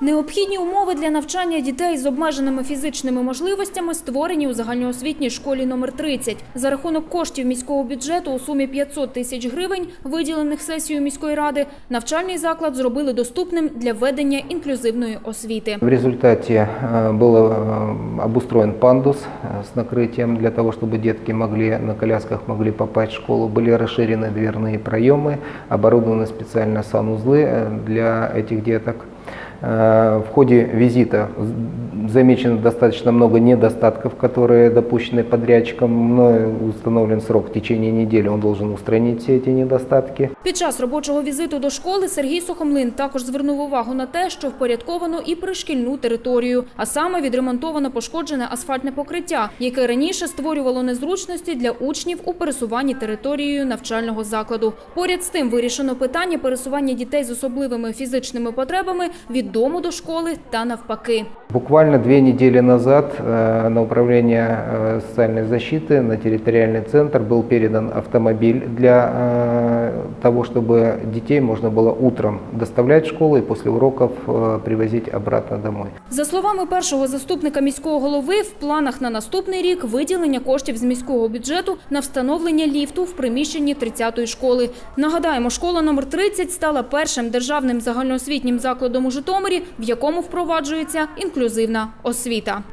Необхідні умови для навчання дітей з обмеженими фізичними можливостями створені у загальноосвітній школі номер 30. За рахунок коштів міського бюджету у сумі 500 тисяч гривень, виділених сесією міської ради, навчальний заклад зробили доступним для ведення інклюзивної освіти. В результате э, был э, обустроен пандус э, с накрытием для того, чтобы детки могли на колясках могли попасть в школу. Были расширены дверные проемы, оборудованы специально санузлы э, для этих деток. Э, В ходе визита замечено достаточно много недостатков, которые допущены подрядчиком. Мною установлен срок в течение недели, он должен устранить все эти недостатки. Під час робочого візиту до школи Сергій Сухомлин також звернув увагу на те, що впорядковано і пришкільну територію, а саме відремонтовано пошкоджене асфальтне покриття, яке раніше створювало незручності для учнів у пересуванні територією навчального закладу. Поряд з тим вирішено питання пересування дітей з особливими фізичними потребами від дому до школи та навпаки. Буквально две недели назад э, на управление э, социальной защиты, на территориальный центр был передан автомобиль для э, того, чтобы детей можно было утром доставлять в школу и после уроков э, привозить обратно домой. За словами першого заступника міського голови, в планах на наступний рік виділення коштів з міського бюджету на встановлення ліфту в приміщенні 30-ї школи. Нагадаємо, школа номер 30 стала першим державним загальноосвітнім закладом у Житомирі, в якому впроваджується інклюзивна освіта.